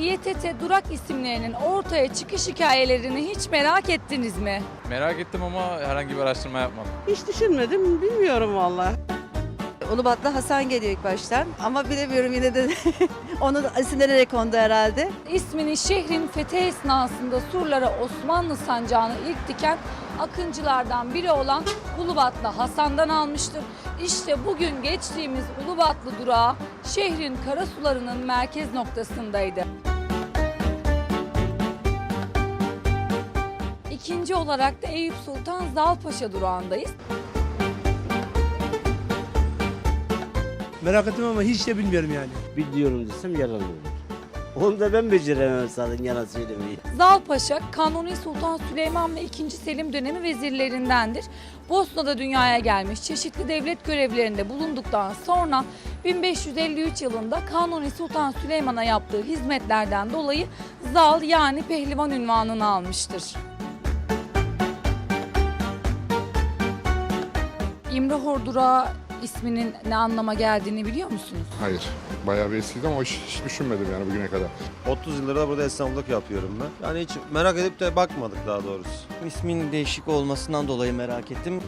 İETT durak isimlerinin ortaya çıkış hikayelerini hiç merak ettiniz mi? Merak ettim ama herhangi bir araştırma yapmadım. Hiç düşünmedim, bilmiyorum vallahi. Ulubatlı Hasan geliyor ilk baştan ama bilemiyorum yine de onu esinlenerek kondu herhalde. İsmini şehrin fethi esnasında surlara Osmanlı sancağını ilk diken akıncılardan biri olan Ulubatlı Hasan'dan almıştır. İşte bugün geçtiğimiz Ulubatlı durağı şehrin karasularının merkez noktasındaydı. İkinci olarak da Eyüp Sultan Zalpaşa durağındayız. Merak ettim ama hiç de bilmiyorum yani. Biliyorum desem yalan olur. Onu da ben beceremem zaten yalan söylemeyi. Zalpaşa, Kanuni Sultan Süleyman ve 2. Selim dönemi vezirlerindendir. Bosna'da dünyaya gelmiş, çeşitli devlet görevlerinde bulunduktan sonra 1553 yılında Kanuni Sultan Süleyman'a yaptığı hizmetlerden dolayı Zal yani pehlivan ünvanını almıştır. İmrahor Durağı isminin ne anlama geldiğini biliyor musunuz? Hayır. Bayağı bir eskiydi ama hiç, hiç düşünmedim yani bugüne kadar. 30 yıldır da burada esnaflık yapıyorum ben. Yani hiç merak edip de bakmadık daha doğrusu. İsmin değişik olmasından dolayı merak ettim.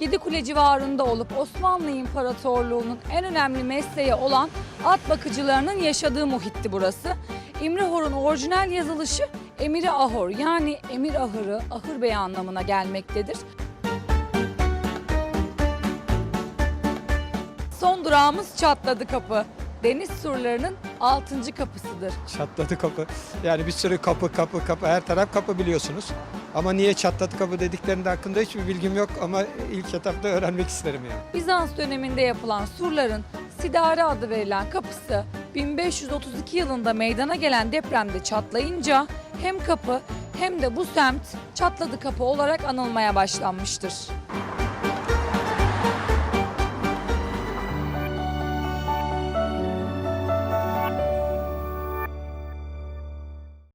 Yedikule civarında olup Osmanlı İmparatorluğu'nun en önemli mesleği olan at bakıcılarının yaşadığı muhitti burası. İmrahor'un orijinal yazılışı Emiri Ahor yani Emir Ahırı, Ahır Bey anlamına gelmektedir. Son durağımız Çatladı Kapı. Deniz surlarının 6. kapısıdır. Çatladı kapı. Yani bir sürü kapı kapı kapı her taraf kapı biliyorsunuz. Ama niye çatladı kapı dediklerinde hakkında hiçbir bilgim yok ama ilk etapta öğrenmek isterim yani. Bizans döneminde yapılan surların Sidare adı verilen kapısı 1532 yılında meydana gelen depremde çatlayınca hem kapı hem de bu semt Çatladı Kapı olarak anılmaya başlanmıştır.